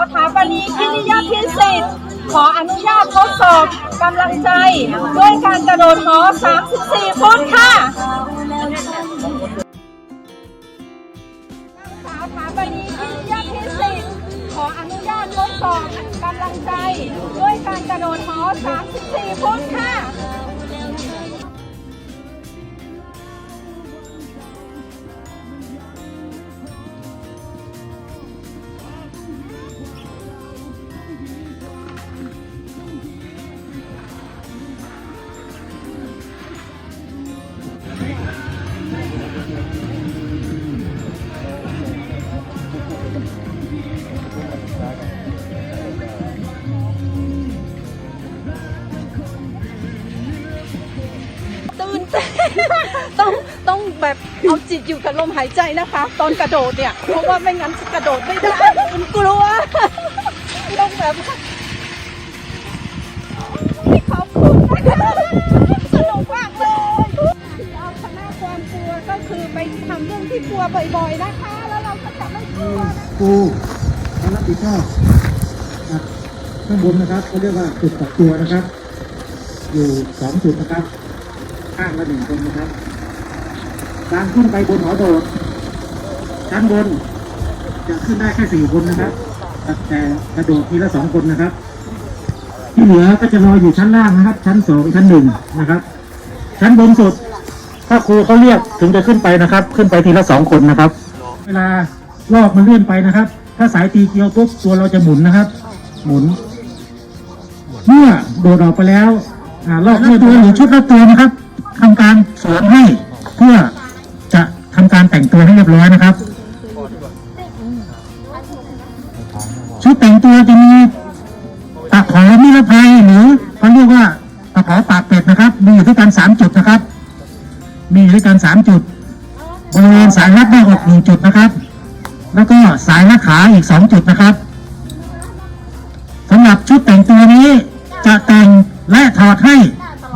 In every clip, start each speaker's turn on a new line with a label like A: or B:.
A: าวถาปนีพิริยพิสิทธิ์ขออนุญาตทดสอบกำลังใจ ด้วยการกระโดดหอ 34 ฟุตค่ะสาวถาปนีพิริยพิสิทธิ์ขออนุญาตทดสอบกำลังใจ ด้วยการกระโดดหอ 34 ฟุตค่ะ
B: แบบเอาจิตอยู่กับลมหายใจนะคะ ตอนกระโดดเนี่ย เพราะว่าไม่งั้นกระโดดไม่ได้มันกลัวต้องแบบขอบคุณสนุกมากเลยเอาชนะความกลัวก็คือไปทำเรื่องที่กลัวบ่อยๆนะคะ แล้วเราก็จะไม่กลัว
C: ครูรับผิดชอบข้างบนนะครับเขาเรียกว่าจุดกักตัวนะครับ อยู่สองจุดนะครับข้างละหนึ่งคนนะครับ การขึ้นไปบนหอโดดชั้นบน จะขึ้นได้แค่สี่คนนะครับ แต่กระโดดทีละสองคนนะครับ ที่เหลือก็จะรออยู่ชั้นล่างนะครับ ชั้นสองชั้นหนึ่งนะครับ ชั้นบนสุดถ้าครูเขาเรียกถึงจะขึ้นไปนะครับ ขึ้นไปทีละสองคนนะครับ เวลารอบมันเลื่อนไปนะครับ ถ้าสายตีเกลียวปุ๊บตัวเราจะหมุนนะครับ หมุน เมื่อโดดออกไปแล้วอ่ารอบเลื่อนตัวหรือชุดละตัวนะครับทำการสวมให้เพื่อ แต่งตัวให้เรียบร้อยนะครับ ชุดแต่งตัวจะมีตะขอนิรภัยหรือเขาเรียกว่าตะขอปากเป็ดนะครับ มีอยู่ด้วยกันสามจุดนะครับ มีอยู่ด้วยกันสามจุดบริเวณสายรัดหน้าอกหนึ่งจุดนะครับ แล้วก็สายรัดขาอีกสองจุดนะครับสำหรับชุดแต่งตัวนี้จะแต่งและถอดให้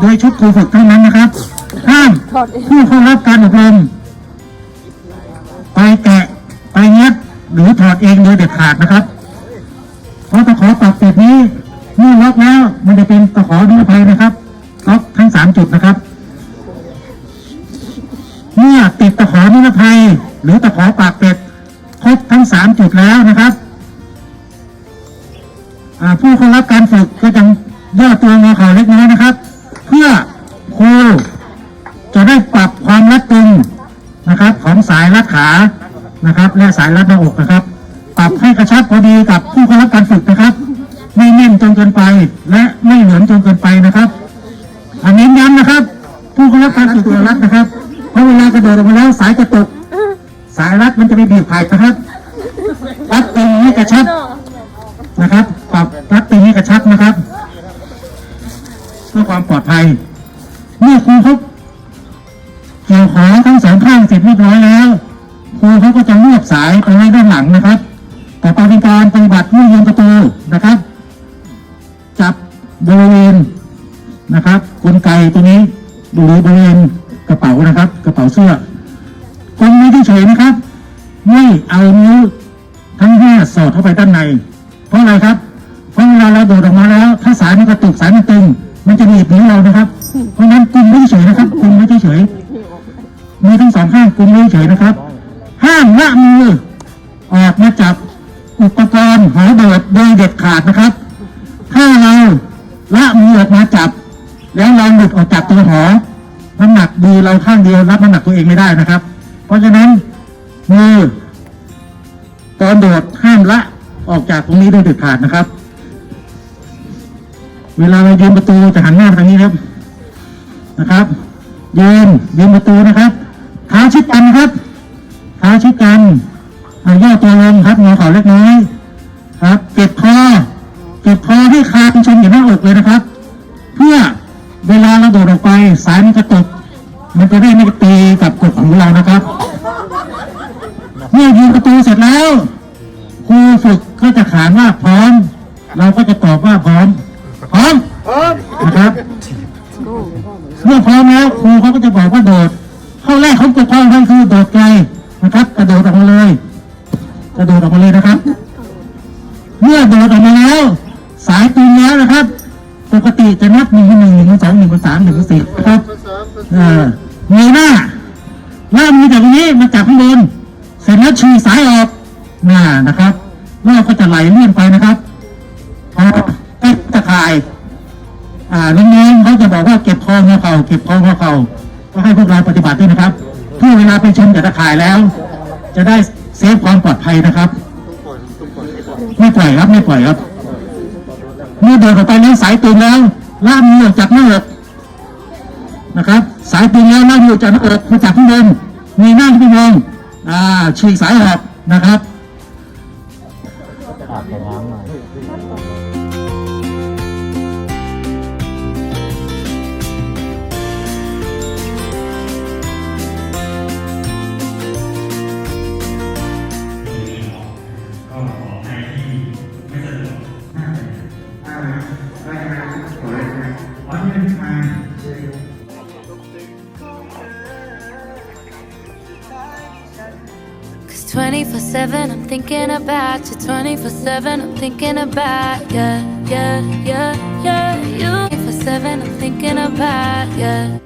C: โดยชุดครูฝึกเท่านั้นนะครับ ห้ามผู้เข้ารับการอบรม หรือถอดเองโดยเด็ดขาดนะครับ เพราะตะขอตัดติดนี้เมื่อล็อกแล้วมันจะเป็นตะขอนิรภัยนะครับ และสายรัดหน้าอกนะครับ ปรับให้กระชับพอดีกับผู้เข้ารับการฝึกนะครับ ไม่แน่นจนเกินไป และไม่เหลือนจนเกินไปนะครับ อันนี้ย้ำนะครับ ผู้เข้ารับการฝึกตัวรัดนะครับเพราะเวลากระโดดออกมาแล้วสายจะตก สายรัดมันจะไปบีบไผ่นะครับรัดตึงให้กระชับนะครับ ปรับรัดตึงให้กระชับนะครับเพื่อความปลอดภัยเมื่อครูเขาเกี่ยวขอทั้งสองข้างเสร็จเรียบร้อยแล้ว รูเขาก็จะรวบสายไปไว้ด้านหลังนะครับ แต่ปฏิการปฏิบัติเมื่ยืนประตูนะครับ จับบริเวณนะครับกลไกตัวนี้หรือบริเวณกระเป๋านะครับ กระเป๋าเสื้อคนไม่เฉยนะครับ ไม่เอานิ้วทั้งห้าสอดเข้าไปด้านใน เพราะอะไรครับเพราะเวลาเราโดดออกมาแล้ว ถ้าสายมันกระตุกสายมันตึง มันจะหนีบนิ้วเรานะครับ เพราะนั้นกลุ่มไม่เฉยนะครับ น้ำหนักมือเราข้างเดียวรับน้ำหนักตัวเองไม่ได้นะครับ เพราะฉะนั้นมือตอนโดดห้ามละออกจากตรงนี้โดยเด็ดขาดนะครับ เวลาเรายืนประตูจะหันหน้าทางนี้ครับนะครับยืนยืนประตูนะครับเท้าชิดกันครับเท้าชิดกันเอาย่อตัวลงครับงอเข่าเล็กน้อย ครับ เก็บคอเก็บคอให้คางชนอยู่หน้าอกเลยนะครับ มันจะได้ไม่ตีกับกฎของเรานะครับ เมื่อยิงประตูเสร็จแล้วครูฝึกก็จะขานว่าพร้อม เราก็จะตอบว่าพร้อม พร้อมนะครับ เมื่อพร้อมแล้วครูเขาก็จะบอกว่าโดดข้อแรกของกฎข้อนั้นคือโดดไกลนะครับกระโดดอมาเลยกระโดดออกมาเลยนะครั ล่ามมือจากตรงนี้มาจับข้างบน เสร็จแล้วชูสายออกน่านะครับแล้วก็จะไหลเลื่อนไปนะครับพอใกล้ตะข่าย อ่าน้องๆเขาจะบอกว่าเก็บคอหัวเข่าเก็บคอหัวเข่าก็ให้พวกเราปฏิบัติด้วยนะครับเพื่อเวลาไปชมจากตะข่ายแล้ว จะได้เซฟความปลอดภัยนะครับ ไม่ปล่อยครับไม่ปล่อยครับเมื่อเดินออกไปแล้วสายตึงแล้วล่ามมือออกจากหน้าอกนะครับ สายตึงแล้วล่ามมือออกจากหน้าอกมาจากข้างบน มีหน้าขึ้นไปมองอ่าฉีกสายออกนะครับ
D: 24 7, I'm thinking about you. 24 7, I'm thinking about yeah, yeah, yeah, yeah. You 24 7, I'm thinking about yeah.